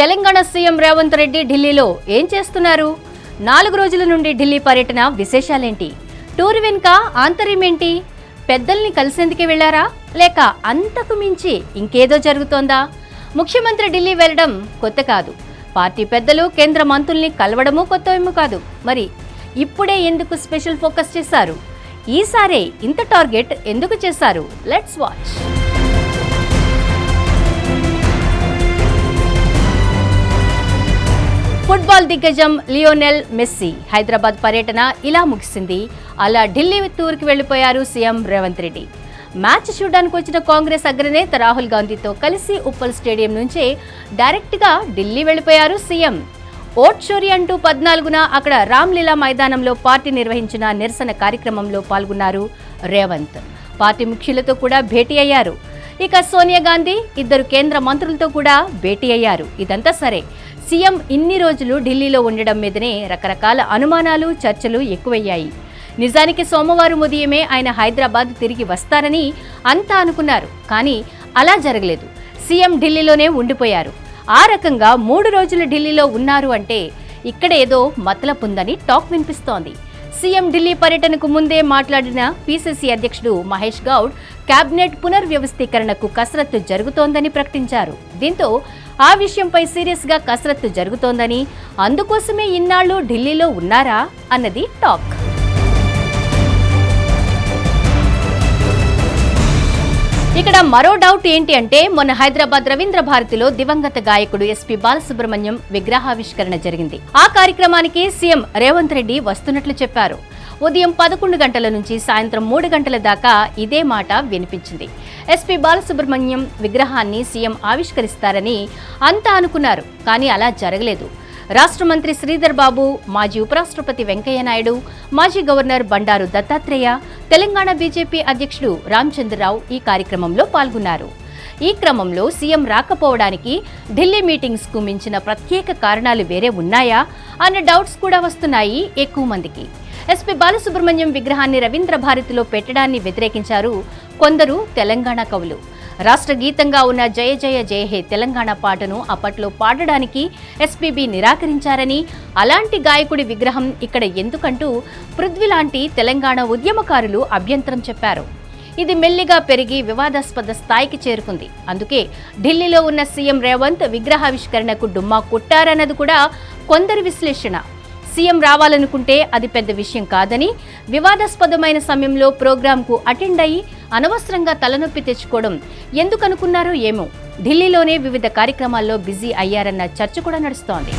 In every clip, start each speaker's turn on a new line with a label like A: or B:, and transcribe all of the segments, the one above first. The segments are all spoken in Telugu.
A: తెలంగాణ సీఎం రేవంత్ రెడ్డి ఢిల్లీలో ఏం చేస్తున్నారు? నాలుగు రోజుల నుండి ఢిల్లీ పర్యటన విశేషాలేంటి? టూర్ వెనుక ఆంతర్యమేంటి పెద్దల్ని కలిసేందుకే వెళ్ళారా లేక అంతకు మించి ఇంకేదో జరుగుతోందా? ముఖ్యమంత్రి ఢిల్లీ వెళ్ళడం కొత్త కాదు. పార్టీ పెద్దలు కేంద్ర మంత్రుల్ని కలవడమూ కొత్త కాదు. మరి ఇప్పుడే ఎందుకు స్పెషల్ ఫోకస్ చేశారు? ఈసారే ఇంత టార్గెట్ ఎందుకు చేశారు? Let's watch. ఫుట్బాల్ దిగ్గజం లియోనెల్ మెస్సీ. హైదరాబాద్ పర్యటన ఇలా ముగిసింది. అలా ఢిల్లీ టూర్కి వెళ్ళిపోయారు సీఎం రేవంత్ రెడ్డి. మ్యాచ్ చూడడానికి వచ్చిన కాంగ్రెస్ అగ్రనేత రాహుల్ గాంధీతో కలిసి ఉప్పల్ స్టేడియం నుంచే డైరెక్ట్గా ఢిల్లీ వెళ్ళిపోయారు సీఎం. ఓట్ చోరీ అంటూ పద్నాలుగున అక్కడ రామ్లీలా మైదానంలో పార్టీ నిర్వహించిన నిరసన కార్యక్రమంలో పాల్గొన్నారు రేవంత్. పార్టీ ముఖ్యులతో కూడా భేటీ అయ్యారు. ఇక సోనియా గాంధీ ఇద్దరు కేంద్ర మంత్రులతో కూడా భేటీ అయ్యారు. ఇదంతా సరే. సీఎం ఇన్ని రోజులు ఢిల్లీలో ఉండడం మీదనే రకరకాల అనుమానాలు చర్చలు ఎక్కువయ్యాయి. నిజానికి సోమవారం ఉదయమే ఆయన హైదరాబాద్ తిరిగి వస్తారని అంతా అనుకున్నారు. కానీ అలా జరగలేదు. సీఎం ఢిల్లీలోనే ఉండిపోయారు. ఆ రకంగా మూడు రోజులు ఢిల్లీలో ఉన్నారు అంటే ఇక్కడేదో మతలపుందని టాక్ వినిపిస్తోంది. సీఎం ఢిల్లీ పర్యటనకు ముందే మాట్లాడిన పీసీసీ అధ్యక్షుడు మహేష్ గౌడ్ కేబినెట్ పునర్వ్యవస్థీకరణకు కసరత్తు జరుగుతోందని ప్రకటించారు. దీంతో ఆ విషయంపై సీరియస్గా కసరత్తు జరుగుతోందని అందుకోసమే ఇన్నాళ్ళు ఢిల్లీలో ఉన్నారా అన్నది టాక్. ఇక్కడ మరో డౌట్ ఏంటి అంటే మొన్న హైదరాబాద్ రవీంద్ర భారతిలో దివంగత గాయకుడు ఎస్పీ బాలసుబ్రహ్మణ్యం విగ్రహావిష్కరణ జరిగింది. ఆ కార్యక్రమానికి సీఎం రేవంత్ రెడ్డి వస్తున్నట్లు చెప్పారు. ఉదయం పదకొండు గంటల నుంచి సాయంత్రం మూడు గంటల దాకా ఇదే మాట వినిపించింది. ఎస్పీ బాలసుబ్రహ్మణ్యం విగ్రహాన్ని సీఎం ఆవిష్కరిస్తారని అంతా అనుకున్నారు కానీ అలా జరగలేదు. రాష్ట్ర మంత్రి శ్రీధర్ బాబు మాజీ ఉపరాష్ట్రపతి వెంకయ్య నాయుడు మాజీ గవర్నర్ బండారు దత్తాత్రేయ తెలంగాణ బీజేపీ అధ్యక్షుడు రామచంద్రరావు ఈ కార్యక్రమంలో పాల్గొన్నారు. ఈ క్రమంలో సీఎం రాకపోవడానికి ఢిల్లీ మీటింగ్స్కు మించిన ప్రత్యేక కారణాలు వేరే ఉన్నాయా అన్న డౌట్స్ కూడా వస్తున్నాయి ఎక్కువ మందికి. ఎస్పీ బాలసుబ్రహ్మణ్యం విగ్రహాన్ని రవీంద్ర భారతిలో పెట్టడాన్ని వ్యతిరేకించారు కొందరు తెలంగాణ కవులు. రాష్ట్ర గీతంగా ఉన్న జయ జయ జయ హే తెలంగాణ పాటను అప్పట్లో పాడడానికి ఎస్పీబీ నిరాకరించారని అలాంటి గాయకుడి విగ్రహం ఇక్కడ ఎందుకంటూ పృథ్వీ లాంటి తెలంగాణ ఉద్యమకారులు అభ్యంతరం చెప్పారు. ఇది మెల్లిగా పెరిగి వివాదాస్పద స్థాయికి చేరుకుంది. అందుకే ఢిల్లీలో ఉన్న సీఎం రేవంత్ విగ్రహావిష్కరణకు డుమ్మా కొట్టారన్నది కూడా కొందరి విశ్లేషణ. సీఎం రావాలనుకుంటే అది పెద్ద విషయం కాదని వివాదాస్పదమైన సమయంలో ప్రోగ్రాంకు అటెండ్ అయ్యి అనవసరంగా తలనొప్పి తెచ్చుకోవడం ఎందుకనుకున్నారో ఏమో. ఢిల్లీలోనే వివిధ కార్యక్రమాల్లో బిజీ అయ్యారన్న చర్చ కూడా నడుస్తోంది.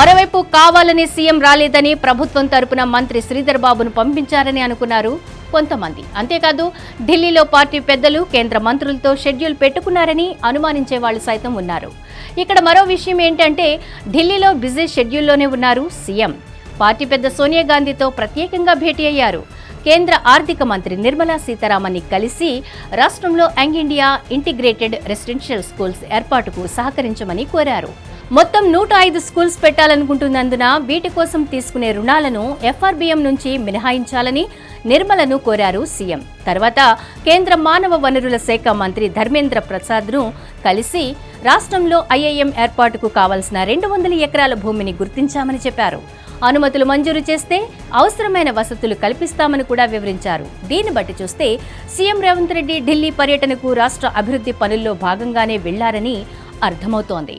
A: మరోవైపు కావాలని సీఎం రాలేదని ప్రభుత్వం తరపున మంత్రి శ్రీధర్ బాబును పంపించారని అనుకున్నారు కొంతమంది. అంతేకాదు ఢిల్లీలో పార్టీ పెద్దలు కేంద్ర మంత్రులతో షెడ్యూల్ పెట్టుకున్నారని అనుమానించే వాళ్ళు సైతం ఉన్నారు. ఇక్కడ మరో విషయం ఏంటంటే ఢిల్లీలో బిజీ షెడ్యూల్లోనే ఉన్నారు సీఎం. పార్టీ పెద్ద సోనియా గాంధీతో ప్రత్యేకంగా భేటీ అయ్యారు. కేంద్ర ఆర్థిక మంత్రి నిర్మలా సీతారామన్ని కలిసి రాష్ట్రంలో young India integrated residential schools ఏర్పాటుకు సహకరించమని కోరారు. మొత్తం నూట ఐదు స్కూల్స్ పెట్టాలనుకుంటున్నందున వీటి కోసం తీసుకునే రుణాలను ఎఫ్ఆర్బిఎం నుంచి మినహాయించాలని నిర్మలను కోరారు సీఎం. తర్వాత కేంద్ర మానవ వనరుల శాఖ మంత్రి ధర్మేంద్ర ప్రసాద్ను కలిసి రాష్ట్రంలో ఐఐఎం ఏర్పాటుకు కావలసిన రెండు వందల ఎకరాల భూమిని గుర్తించామని చెప్పారు. అనుమతులు మంజూరు చేస్తే అవసరమైన వసతులు కల్పిస్తామని కూడా వివరించారు. దీన్ని బట్టి చూస్తే సీఎం రేవంత్ రెడ్డి ఢిల్లీ పర్యటనకు రాష్ట్ర అభివృద్ధి పనుల్లో భాగంగానే వెళ్ళారని అర్థమవుతోంది.